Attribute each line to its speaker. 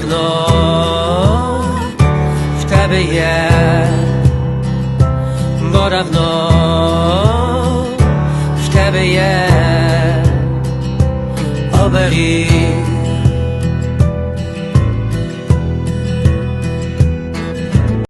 Speaker 1: давно в тебе є, бо давно в тебе є. Оберіг